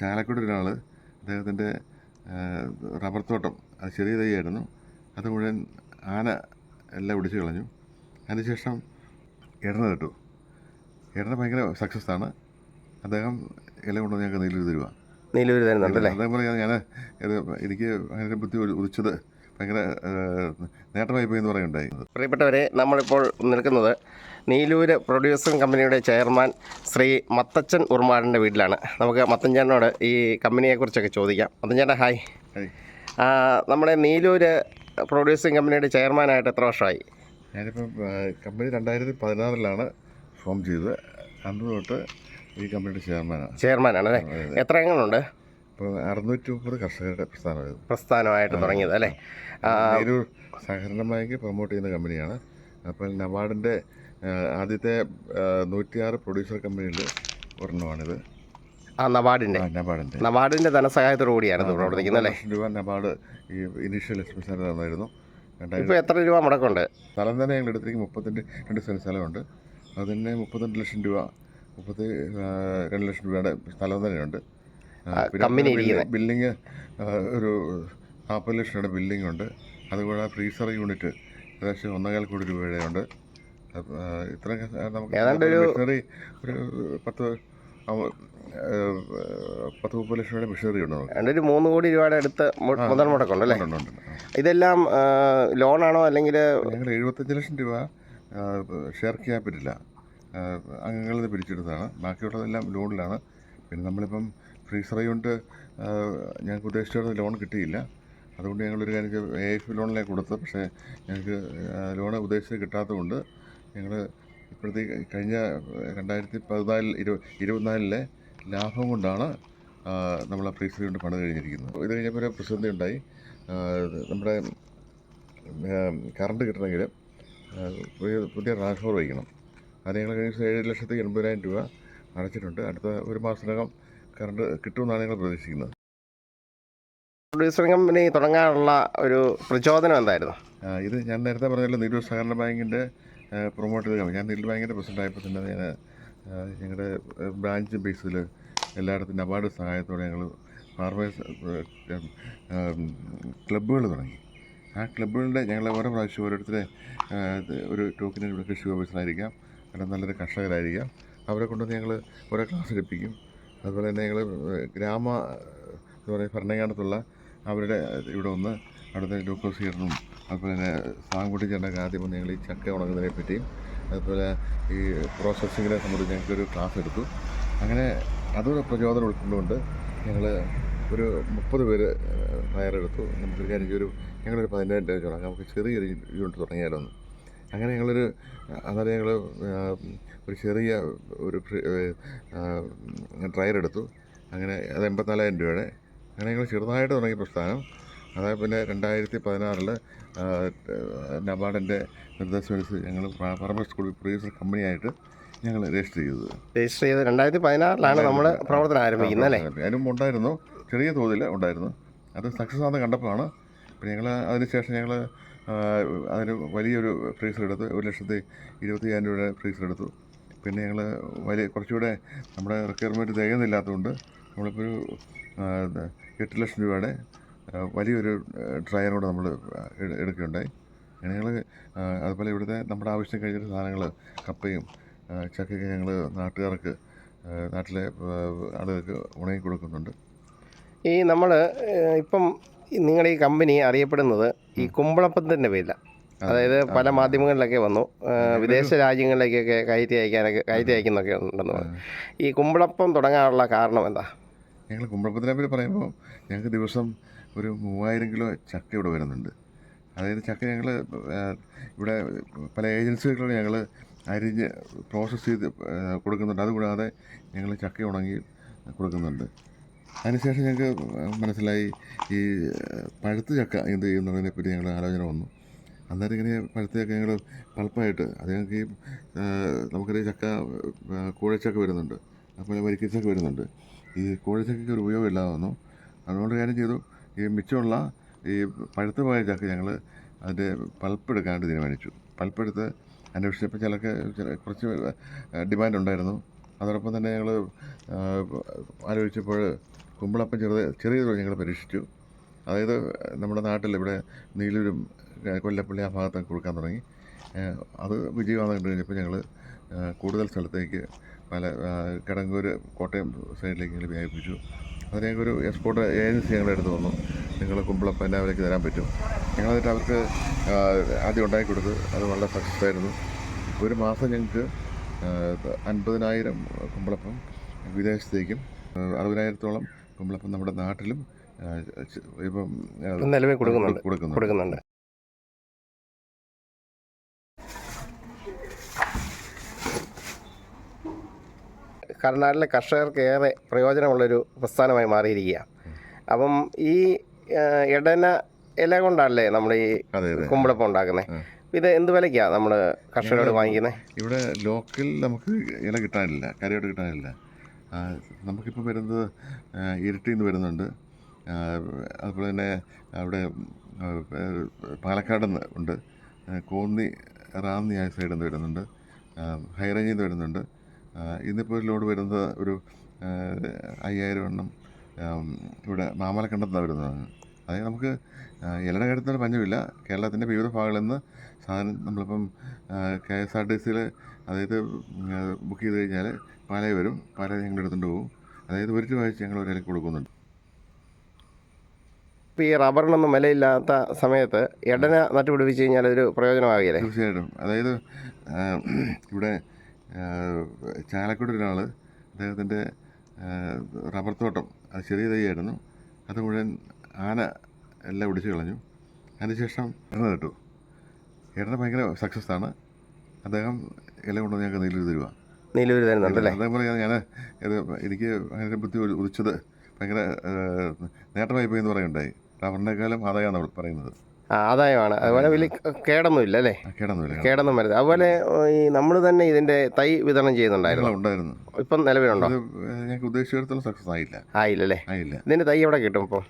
ചാലക്കുടി ഒരാൾ അദ്ദേഹത്തിന്റെ റബ്ബർ തോട്ടം അത് ചെറിയ തൈയായിരുന്നു. അത് മുഴുവൻ ആന എല്ലാം ഒടിച്ചു കളഞ്ഞു. അതിനുശേഷം എടന കിട്ടു എടന ഭയങ്കര സക്സസ് ആണ്. അദ്ദേഹം ഇല കൊണ്ട് ഞങ്ങൾക്ക് നെല്ലൂർ തരുവാണ് നീലൂർ തരുന്നുണ്ടല്ലേ? അതേപോലെ ഞാൻ എനിക്ക് അങ്ങനെ ബുദ്ധി ഉദിച്ചത് ഭയങ്കര നേട്ടമായി പോയി എന്ന് പറയുണ്ടായി പ്രിയപ്പെട്ടവരെ നമ്മളിപ്പോൾ നിൽക്കുന്നത് നീലൂര് പ്രൊഡ്യൂസിംഗ് കമ്പനിയുടെ ചെയർമാൻ ശ്രീ മത്തച്ചൻ ഉർമാടിന്റെ വീട്ടിലാണ്. നമുക്ക് മത്തഞ്ചേട്ടനോട് ഈ കമ്പനിയെക്കുറിച്ചൊക്കെ ചോദിക്കാം. മത്തഞ്ചേട്ടൻ ഹായ്. നമ്മുടെ നീലൂര് പ്രൊഡ്യൂസിംഗ് കമ്പനിയുടെ ചെയർമാനായിട്ട് എത്ര വർഷമായി? ഞാനിപ്പം കമ്പനി രണ്ടായിരത്തി പതിനാറിലാണ് ഫോം ചെയ്തത്. അന്ന് തൊട്ട് ഈ കമ്പനിയുടെ ചെയർമാനാണ്. ചെയർമാനാണ് അല്ലേ? എത്ര അംഗങ്ങളുണ്ട്? അറുന്നൂറ്റി മുപ്പത് കർഷകരുടെ പ്രസ്ഥാനമായിട്ട് തുടങ്ങിയത് അല്ലേ? ഒരു സഹകരണ ബാങ്ക് പ്രൊമോട്ട് ചെയ്യുന്ന കമ്പനിയാണ്. അപ്പോൾ നബാർഡിന്റെ ആദ്യത്തെ നൂറ്റിയാറ് പ്രൊഡ്യൂസർ കമ്പനിയിൽ ഒരെണ്ണമാണിത്. ആ നബാർഡിന്റെ നബാർഡിന്റെ നബാർഡിന്റെ ധനസഹായത്തോടു കൂടിയാണ് ഇത് പ്രവർത്തിക്കുന്നത് അല്ലേ? ലക്ഷം രൂപ നബാർഡ് ഈ ഇനീഷ്യൽ എക്സ്പെൻസ് തന്നായിരുന്നു. ഇപ്പോൾ എത്ര രൂപ മുടക്കുണ്ട് സ്ഥലം തന്നെ ഞങ്ങൾ എടുത്തിരിക്കും മുപ്പത്തിന്റെ രണ്ട് സെന്റ് സ്ഥലമുണ്ട്. അതിന് മുപ്പത്തിരണ്ട് ലക്ഷം രൂപ മുപ്പത്തി രണ്ട് ലക്ഷം രൂപയുടെ സ്ഥലം തന്നെയുണ്ട്. കമ്പനി. ബില്ലിങ് ഒരു നാൽപ്പത് ലക്ഷം രൂപയുടെ ബില്ലിംഗ് ഉണ്ട് അതുകൂടാതെ ഫ്രീസർ യൂണിറ്റ് ഏകദേശം ഒന്നേകാൽ കോടി രൂപയുടെ ഉണ്ട് നമുക്ക് ഒരു- മെഷീനറി ഒരു പത്ത് ആ, ആ, പത്ത് മുപ്പത് ലക്ഷം രൂപയുടെ മെഷീനറി ഉണ്ട് നമുക്ക്. ഏതാണ്ട് ഒരു മൂന്ന് കോടി രൂപയുടെ അടുത്ത് മുതൽ മുടക്കുണ്ട് അല്ലേ. ഇതെല്ലാം ലോണാണോ അല്ലെങ്കിൽ ഞങ്ങൾ എഴുപത്തഞ്ച് ലക്ഷം രൂപ ഷെയർ ക്യാപിറ്റലാണ് അംഗങ്ങളിൽ നിന്ന് പിരിച്ചെടുത്തതാണ്. ബാക്കിയുള്ളതെല്ലാം ലോണിലാണ്. പിന്നെ നമ്മളിപ്പം ഫ്രീസർ കൊണ്ട് ഞങ്ങൾക്ക് ഉദ്ദേശിച്ചത് ലോൺ കിട്ടിയില്ല. അതുകൊണ്ട് ഞങ്ങളൊരു കാര്യം എ എഫ് ലോണിലേക്ക് കൊടുത്തു പക്ഷേ ഞങ്ങൾക്ക് ലോൺ ഉദ്ദേശിച്ച് കിട്ടാത്തതുകൊണ്ട് ഞങ്ങൾ ഇപ്പോഴത്തെ കഴിഞ്ഞ രണ്ടായിരത്തി പതിനാലിൽ ഇരു ഇരുപത്തിനാലിലെ ലാഭം കൊണ്ടാണ് നമ്മൾ ആ ഫ്രീസർ കൊണ്ട് പണിത് കഴിഞ്ഞിരിക്കുന്നത്. ഇത് കഴിഞ്ഞപ്പോൾ ഒരു പ്രതിസന്ധി ഉണ്ടായി. നമ്മുടെ കറണ്ട് കിട്ടണമെങ്കിൽ പുതിയ പുതിയ ട്രാൻസ്ഫോർ വയ്ക്കണം. അത് ഞങ്ങൾ കഴിഞ്ഞ ഏഴ് ലക്ഷത്തി എൺപതിനായിരം രൂപ അടച്ചിട്ടുണ്ട്. അടുത്ത ഒരു മാസത്തിനകം കറണ്ട് കിട്ടുമെന്നാണ് ഞങ്ങൾ പ്രതീക്ഷിക്കുന്നത്. കമ്പനി തുടങ്ങാനുള്ള ഒരു പ്രചോദനം എന്തായിരുന്നു? ഇത് ഞാൻ നേരത്തെ പറഞ്ഞല്ലോ നീലൂർ സഹകരണ ബാങ്കിന്റെ പ്രൊമോട്ട് ചെയ്ത ഞാൻ നീലൂർ ബാങ്കിന്റെ പ്രസിഡന്റ് ആയപ്പോൾ തന്നെ ഞാൻ ഞങ്ങളുടെ ബ്രാഞ്ച് ബേസിൽ എല്ലായിടത്തും നബാർഡ് സഹായത്തോടെ ഞങ്ങൾ ഫാർമേഴ്സ് ക്ലബ്ബുകൾ തുടങ്ങി. ആ ക്ലബ്ബുകളുടെ ഞങ്ങൾ ഓരോ പ്രാവശ്യം ഓരോരുത്തരെ ഒരു ടോക്കിനെ കൃഷി ഓഫീസറായിരിക്കാം അല്ലെങ്കിൽ നല്ലൊരു കർഷകരായിരിക്കാം. അവരെ കൊണ്ടുവന്ന് ഞങ്ങൾ ഓരോ ക്ലാസ് എടുപ്പിക്കും. അതുപോലെ തന്നെ ഞങ്ങൾ ഗ്രാമ എന്ന് പറയുക ഭരണങ്ങാനത്തുള്ള അവരുടെ ഇവിടെ ഒന്ന് അവിടുത്തെ ഗ്ലൂക്കോസ് അതുപോലെ തന്നെ സാങ്കുട്ടി ചേട്ടനൊക്കെ ആദ്യം വന്ന് ഞങ്ങൾ ഈ ചക്ക ഉണങ്ങുന്നതിനെ പറ്റിയും അതുപോലെ ഈ പ്രോസസ്സിങ്ങിനെ സംബന്ധിച്ച് ഞങ്ങൾക്കൊരു ക്ലാസ് എടുത്തു. അങ്ങനെ അതൊരു പ്രചോദനം ഉൾക്കൊണ്ടുകൊണ്ട് ഞങ്ങൾ ഒരു മുപ്പത് പേര് തയ്യാറെടുത്തു. ചെയ്യും, ഒരു ഞങ്ങളൊരു പതിനായിരം രൂപ തുടങ്ങാം നമുക്ക് ചെറിയൊരു യൂണിറ്റ് തുടങ്ങിയാലോ അങ്ങനെ ഞങ്ങളൊരു അന്നേരം ഞങ്ങൾ ഒരു ചെറിയ ഒരു ട്രയൽ എടുത്തു. അങ്ങനെ അത് എൺപത്തിനാലായിരം രൂപയുടെ. അങ്ങനെ ഞങ്ങൾ ചെറുതായിട്ട് തുടങ്ങിയ പ്രസ്ഥാനം. അതായത് പിന്നെ രണ്ടായിരത്തി പതിനാറിൽ നബാർഡിന്റെ നിർദ്ദേശമനുസരിച്ച് ഞങ്ങൾ പറമ്പ സ്കൂൾ പ്രൊഡ്യൂസർ കമ്പനിയായിട്ട് ഞങ്ങൾ രജിസ്റ്റർ ചെയ്തത്. രജിസ്റ്റർ ചെയ്ത് രണ്ടായിരത്തി പതിനാറിലാണ് നമ്മൾ പ്രവർത്തനം ആരംഭിക്കുന്നത് അല്ലേ? അതിനും ഉണ്ടായിരുന്നു ചെറിയ തോതിൽ ഉണ്ടായിരുന്നു. അത് സക്സസ് ആണെന്ന് കണ്ടപ്പോഴാണ്. പിന്നെ ഞങ്ങൾ അതിനുശേഷം ഞങ്ങൾ അതിന് വലിയൊരു ഫ്രീസർ എടുത്ത് ഒരു ലക്ഷത്തി ഇരുപത്തി അയ്യായിരം രൂപയുടെ ഫ്രീസർ എടുത്തു പിന്നെ ഞങ്ങൾ വലിയ കുറച്ചുകൂടെ നമ്മുടെ റിക്വയർമെന്റ് തികയുന്നില്ലാത്തതുകൊണ്ട് നമ്മളിപ്പോൾ ഒരു എട്ട് ലക്ഷം രൂപയുടെ വലിയൊരു ഡ്രയർ കൂടെ നമ്മൾ എടുക്കുകയുണ്ടായി. ഞങ്ങൾ അതുപോലെ ഇവിടുത്തെ നമ്മുടെ ആവശ്യം കഴിഞ്ഞിട്ട് സാധനങ്ങൾ കപ്പയും ചക്കയും ചക്കയൊക്കെ ഞങ്ങൾ നാട്ടുകാർക്ക് നാട്ടിലെ ആളുകൾക്ക് ഉണങ്ങി കൊടുക്കുന്നുണ്ട് ഈ നമ്മൾ ഇപ്പം നിങ്ങളുടെ ഈ കമ്പനി അറിയപ്പെടുന്നത് ഈ കുമ്പളപ്പത്തിന്റെ വില. അതായത് പല മാധ്യമങ്ങളിലൊക്കെ വന്നു. വിദേശ രാജ്യങ്ങളിലേക്കൊക്കെ കയറ്റി അയക്കാനൊക്കെ കയറ്റി അയക്കുന്നൊക്കെ ഉണ്ടെന്ന് പറഞ്ഞു. ഈ കുമ്പളപ്പം തുടങ്ങാനുള്ള കാരണം എന്താ? ഞങ്ങൾ കുമ്പളപ്പത്തിനെ പറ്റി പറയുമ്പോൾ ഞങ്ങൾക്ക് ദിവസം ഒരു മൂവായിരം കിലോ ചക്ക ഇവിടെ വരുന്നുണ്ട്. അതായത് ചക്ക ഞങ്ങൾ ഇവിടെ പല ഏജൻസികളിലൂടെ ഞങ്ങൾ അരിഞ്ഞ് പ്രോസസ്സ് ചെയ്ത് കൊടുക്കുന്നുണ്ട്. അതുകൂടാതെ ഞങ്ങൾ ചക്ക ഉണങ്ങി കൊടുക്കുന്നുണ്ട്. അതിനുശേഷം ഞങ്ങൾക്ക് മനസ്സിലായി ഈ പഴുത്ത ചക്ക എന്ത് ചെയ്യുന്നതിനെ പറ്റി ഞങ്ങൾ ആലോചന വന്നു. അന്നേരം ഇങ്ങനെ പഴുത്ത ചക്ക ഞങ്ങൾ പൾപ്പായിട്ട് അത് ഞങ്ങൾക്ക് ഈ നമുക്കറിയാം ചക്ക കൂഴച്ചക്ക വരുന്നുണ്ട്. അതുപോലെ വരിക്കച്ചക്ക വരുന്നുണ്ട്. ഈ കോഴിച്ചക്കയ്ക്ക് ഒരു ഉപയോഗം ഇല്ലാതെ വന്നു അതുകൊണ്ട് കാര്യം ചെയ്തു. ഈ മിച്ചമുള്ള ഈ പഴുത്ത പോയ ചക്ക ഞങ്ങൾ അതിന്റെ പൾപ്പ് എടുക്കാനായിട്ട് തീരുമാനിച്ചു. പൾപ്പെടുത്ത് അന്വേഷിച്ച് അന്വേഷിച്ചപ്പോൾ ചിലക്ക് ചില കുറച്ച് ഡിമാൻഡ് ഉണ്ടായിരുന്നു. അതോടൊപ്പം തന്നെ ഞങ്ങൾ ആലോചിച്ചപ്പോൾ കുമ്പളപ്പം ചെറുത് ചെറിയ തോതിൽ ഞങ്ങൾ പരീക്ഷിച്ചു. അതായത് നമ്മുടെ നാട്ടിൽ ഇവിടെ നീലൂരും കൊല്ലപ്പള്ളി ആ ഭാഗത്തൊക്കെ കൊടുക്കാൻ തുടങ്ങി. അത് വിജയമാണെന്ന് കണ്ടു കഴിഞ്ഞപ്പോൾ ഞങ്ങൾ കൂടുതൽ സ്ഥലത്തേക്ക് പല കിടങ്ങൂർ കോട്ടയം സൈഡിലേക്ക് ഞങ്ങൾ വ്യാപിപ്പിച്ചു. അത് ഞങ്ങൾക്ക് ഒരു എക്സ്പോർട്ട് ഏജൻസി ഞങ്ങളുടെ അടുത്ത് വന്നു. നിങ്ങൾ കുമ്പളപ്പം എന്നാ വിലയ്ക്ക് തരാൻ പറ്റും. ഞങ്ങളതിട്ട് അവർക്ക് ആദ്യം ഉണ്ടാക്കി കൊടുത്ത് അത് വളരെ സക്സസ് ആയിരുന്നു. ഒരു മാസം ഞങ്ങൾക്ക് അൻപതിനായിരം കുമ്പളപ്പം വിദേശത്തേക്കും അറുപതിനായിരത്തോളം കുമ്പളപ്പം നമ്മുടെ നാട്ടിലും ഇപ്പം നിലവിൽ കൊടുക്കുന്നുണ്ട്. കൊടുക്കുന്നുണ്ട്. കർണാടകയിലെ കർഷകർക്ക് ഏറെ പ്രയോജനമുള്ളൊരു പ്രസ്ഥാനമായി മാറിയിരിക്കുകയാണ്. അപ്പം ഈ ഇടന ഇല കൊണ്ടല്ലേ നമ്മൾ ഈ കുമ്പിളപ്പം ഉണ്ടാക്കുന്നത് ഇത് എന്ത് വിലയ്ക്കാണ് നമ്മൾ കർഷകരോട് വാങ്ങിക്കുന്നത് ഇവിടെ ലോക്കൽ നമുക്ക് ഇല കിട്ടാനില്ല കരയോട് കിട്ടാനില്ല. നമുക്കിപ്പോൾ വരുന്നത് ഇരിട്ടിയിൽ നിന്ന് വരുന്നുണ്ട്. അതുപോലെ തന്നെ അവിടെ പാലക്കാട് നിന്ന് ഉണ്ട്. കോന്നി റാന്നി ആ സൈഡിൽ നിന്ന് വരുന്നുണ്ട്. ഹൈറേഞ്ചിൽ നിന്ന് വരുന്നുണ്ട്. ഇന്നിപ്പോൾ ലോഡ് വരുന്നത് ഒരു അയ്യായിരം എണ്ണം ഇവിടെ മാമലക്കണ്ടത്ത് നിന്നാണ് വരുന്നതാണ് അതായത് നമുക്ക് എല്ലാ കാര്യത്തിനും പഞ്ഞമില്ല. കേരളത്തിന്റെ വിവിധ ഭാഗങ്ങളിൽ നിന്ന് സാധനം നമ്മളിപ്പം കെ എസ് ആർ ടി സിയിൽ അതായത് ബുക്ക് ചെയ്ത് കഴിഞ്ഞാൽ പാലേ വരും പാലേ ഞങ്ങൾ എടുത്തുകൊണ്ട് പോകും അതായത് ഒരു രൂപ വെച്ച് ഞങ്ങൾ ഒരാൾക്ക് കൊടുക്കുന്നുണ്ട്. ഇപ്പോൾ ഈ റബ്ബറിനൊന്നും വിലയില്ലാത്ത സമയത്ത് എടന നട്ടുപിടിപ്പിച്ച് കഴിഞ്ഞാൽ ഒരു പ്രയോജനമാകില്ലേ തീർച്ചയായിട്ടും. അതായത് ഇവിടെ ചാലക്കുടി ഒരാൾ അദ്ദേഹത്തിന്റെ റബ്ബർ തോട്ടം അത് ചെറിയ തൈയായിരുന്നു. അത് മുഴുവൻ ആന എല്ലാം ഒടിച്ചു കളഞ്ഞു. അതിനുശേഷം ഇടന നട്ടു. ഇടന ഭയങ്കര സക്സസ് ആണ്. അദ്ദേഹം ഇല കൊണ്ടുവന്ന് ഞങ്ങൾക്ക് നെല്ലൂർ തരുവാ. നെല്ലൂർ തരുന്നുണ്ടല്ലേ അതേപോലെ ഞാൻ എനിക്ക് അങ്ങനെ ബുദ്ധി ഉദിച്ചത് ഭയങ്കര നേട്ടമായി പോയി എന്ന് പറയുണ്ടായി റബ്ബറിനേക്കാളും ആദായമാണ് പറയുന്നത്. ആദായമാണ്. അതുപോലെ വലിയ കേടൊന്നുമില്ല അല്ലേ? കേടൊന്നും വരുന്നത് അതുപോലെ ഈ നമ്മൾ തന്നെ ഇതിന്റെ തൈ വിതരണം ചെയ്യുന്നുണ്ടായിരുന്നു. ഇപ്പം നിലവിലുണ്ടോ? ഞങ്ങൾക്ക് ഉദ്ദേശിച്ചിടത്തോളം സക്സസ് ആയില്ല. ആയില്ല ഇതിന്റെ തൈ എവിടെ കിട്ടും ഇപ്പോൾ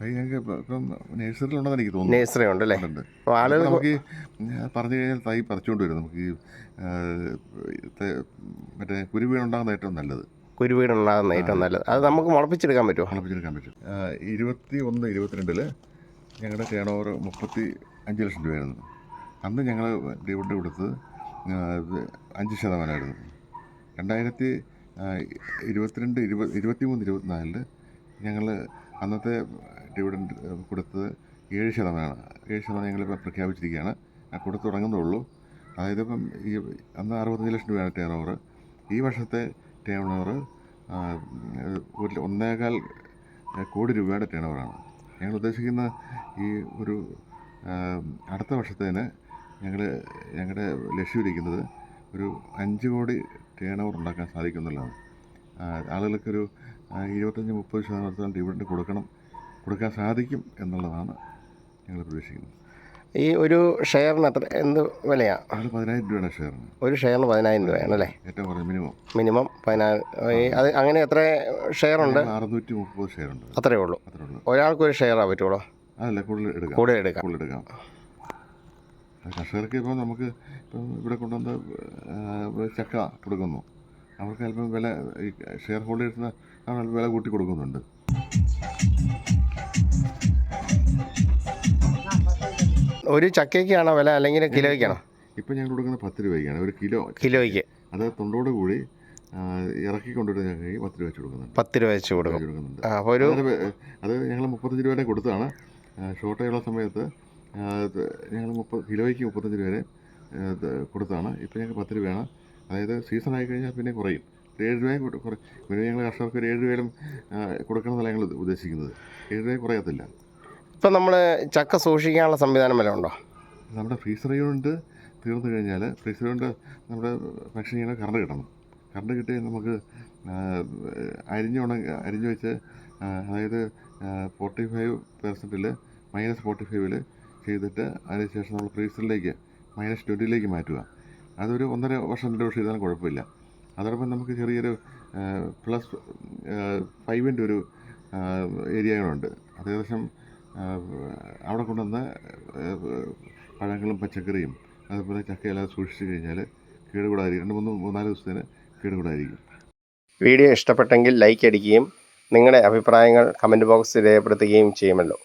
ഇപ്പം- ഇപ്പം എനിക്ക് തോന്നുന്നു. നേഴ്സറി ഉണ്ട്. ആളുകൾ നമുക്ക് പറഞ്ഞു കഴിഞ്ഞാൽ തൈ പറിച്ചുകൊണ്ട് വരും. നമുക്ക് മറ്റേ കുരുവീടുണ്ടാകുന്ന ഏറ്റവും നല്ലത്. കുരുവീടുണ്ടാകുന്ന ഏറ്റവും നല്ലത്. അത് നമുക്ക് മുളപ്പിച്ചെടുക്കാൻ പറ്റുമോ മുളപ്പിച്ചെടുക്കാൻ പറ്റും. ഇരുപത്തി ഒന്ന് ഇരുപത്തിരണ്ടിൽ ഞങ്ങളുടെ ടേൺ ഓവർ മുപ്പത്തി അഞ്ച് ലക്ഷം രൂപയായിരുന്നു. അന്ന് ഞങ്ങൾ ഡിവിഡൻഡ് കൊടുത്തത് അഞ്ച് ശതമാനമായിരുന്നു. രണ്ടായിരത്തി ഇരുപത്തിരണ്ട് ഇരുപത് ഇരുപത്തി മൂന്ന് ഇരുപത്തിനാലിൽ ഞങ്ങൾ അന്നത്തെ ഡിവിഡൻഡ് കൊടുത്തത് ഏഴ് ശതമാനമാണ്. ഏഴ് ശതമാനം ഞങ്ങൾ പ്രഖ്യാപിച്ചിരിക്കുകയാണ്. കൊടുത്തു തുടങ്ങുന്നുള്ളൂ അതായത് ഇപ്പം ഈ അന്ന് അറുപത്തഞ്ച് ലക്ഷം രൂപയാണ് ടേൺ ഓവർ ഈ വർഷത്തെ ടേൺ ഓവർ ഒരു ഒന്നേകാൽ കോടി രൂപയുടെ ടേൺ ഓവറാണ് ഞങ്ങൾ ഉദ്ദേശിക്കുന്ന ഈ ഒരു അടുത്ത വർഷത്തേന് ഞങ്ങൾ ഞങ്ങളുടെ ലക്ഷ്യമിരിക്കുന്നത് ഒരു അഞ്ച് കോടി ടേൺ ഓവർ ഉണ്ടാക്കാൻ സാധിക്കുന്നുള്ളതാണ് ആളുകൾക്കൊരു ഇരുപത്തഞ്ച് മുപ്പത് ശതമാനത്തോളം ഡിവിഡൻഡ് കൊടുക്കണം കൊടുക്കാൻ സാധിക്കും എന്നുള്ളതാണ് ഞങ്ങൾ പ്രതീക്ഷിക്കുന്നത്. ഈ ഒരു ഷെയറിന് അത്ര എന്ത് വിലയാണ് പതിനായിരം രൂപയാണ് ഷെയറിന് ഒരു ഷെയറിന് പതിനായിരം രൂപയാണ് അല്ലേ? ഏറ്റവും കുറഞ്ഞ മിനിമം. മിനിമം പതിനായിരം. അത് അങ്ങനെ എത്ര ഷെയർ ഉണ്ട് അറുന്നൂറ്റി മുപ്പത് ഷെയർ ഉണ്ട് അത്രേ ഉള്ളൂ. അത്രേ ഉള്ളൂ. ഒരാൾക്ക് ഒരു ഷെയറാണ് പറ്റുള്ളൂ? അതല്ല കൂടുതൽ എടുക്കാം. കൂടുതൽ എടുക്കാം. കൂടുതൽ എടുക്കാം. കർഷകർക്ക് ഇപ്പോൾ നമുക്ക് ഇപ്പം ഇവിടെ കൊണ്ടുവന്ന് ചക്ക കൊടുക്കുന്നു. അവർക്ക് അല്പം വില ഈ ഷെയർ ഹോൾഡേഴ്സിന് അല്പം വില കൂട്ടി കൊടുക്കുന്നുണ്ട്. ഒരു ചക്കയ്ക്കാണോ വില അല്ലെങ്കിൽ കിലോയ്ക്കാണോ? ഇപ്പം ഞങ്ങൾ കൊടുക്കുന്നത് പത്ത് രൂപയ്ക്കാണ്. ഒരു കിലോ കിലോയ്ക്ക്. അത് തൊണ്ടോട് കൂടി ഇറക്കി കൊണ്ടുവരുന്ന ഞങ്ങൾക്ക് പത്ത് രൂപ വെച്ച് കൊടുക്കുന്നുണ്ട്. പത്ത് രൂപ വെച്ച് കൊടുക്കുന്നുണ്ട്. അപ്പോൾ ഒരു അത് ഞങ്ങൾ മുപ്പത്തഞ്ച് രൂപ വരെ കൊടുത്തതാണ് ഷോർട്ടേജുള്ള സമയത്ത് ഞങ്ങൾ മുപ്പത് കിലോയ്ക്ക് മുപ്പത്തഞ്ച് രൂപ വരെ കൊടുത്താണ്. ഇപ്പം ഞങ്ങൾക്ക് പത്ത് രൂപയാണ്. അതായത് സീസൺ ആയി കഴിഞ്ഞാൽ പിന്നെ കുറയും. ഏഴ് രൂപയും കുറയും പിന്നെ ഞങ്ങൾ കർഷകർക്ക് ഒരു ഏഴ് രൂപയിലും കൊടുക്കണം കൊടുക്കണമെന്നല്ല ഞങ്ങൾ ഉദ്ദേശിക്കുന്നത്. ഏഴ് രൂപയും കുറയത്തില്ല. ഇപ്പം നമ്മൾ ചക്ക സൂക്ഷിക്കാനുള്ള സംവിധാനം വരെ ഉണ്ടോ? നമ്മുടെ ഫ്രീസർ യൂണിറ്റ് തീർന്നു കഴിഞ്ഞാൽ ഫ്രീസർ യൂണിറ്റ് നമ്മുടെ ഭക്ഷണം ചെയ്യണ കറണ്ട് കിട്ടണം. കറണ്ട് കിട്ടി നമുക്ക് അരിഞ്ഞു അരിഞ്ഞ് അരിഞ്ഞ് വെച്ച് അതായത് ഫോർട്ടി ഫൈവ് പെർസെന്റിൽ മൈനസ് ഫോർട്ടി ഫൈവിൽ ചെയ്തിട്ട് അതിനുശേഷം നമ്മൾ ഫ്രീസറിലേക്ക് മൈനസ് ട്വന്റിയിലേക്ക് മാറ്റുക. അതൊരു ഒന്നര വർഷം രണ്ട് വർഷം ചെയ്താലും കുഴപ്പമില്ല. അതോടൊപ്പം നമുക്ക് ചെറിയൊരു പ്ലസ് ഫൈവിന്റെ ഒരു ഏരിയകളുണ്ട് അത് ഏകദേശം അവിടെ കൊണ്ടുവന്ന് പഴങ്ങളും പച്ചക്കറിയും അതുപോലെ ചക്കയെല്ലാം സൂക്ഷിച്ചു കഴിഞ്ഞാൽ കേടുകൂടായിരിക്കും രണ്ട് മൂന്ന് മൂന്നാൽ ദിവസത്തിന് കേടുകൂടായിരിക്കും വീഡിയോ ഇഷ്ടപ്പെട്ടെങ്കിൽ ലൈക്ക് അടിക്കുകയും നിങ്ങളുടെ അഭിപ്രായങ്ങൾ കമന്റ് ബോക്സിൽ രേഖപ്പെടുത്തുകയും ചെയ്യുമല്ലോ.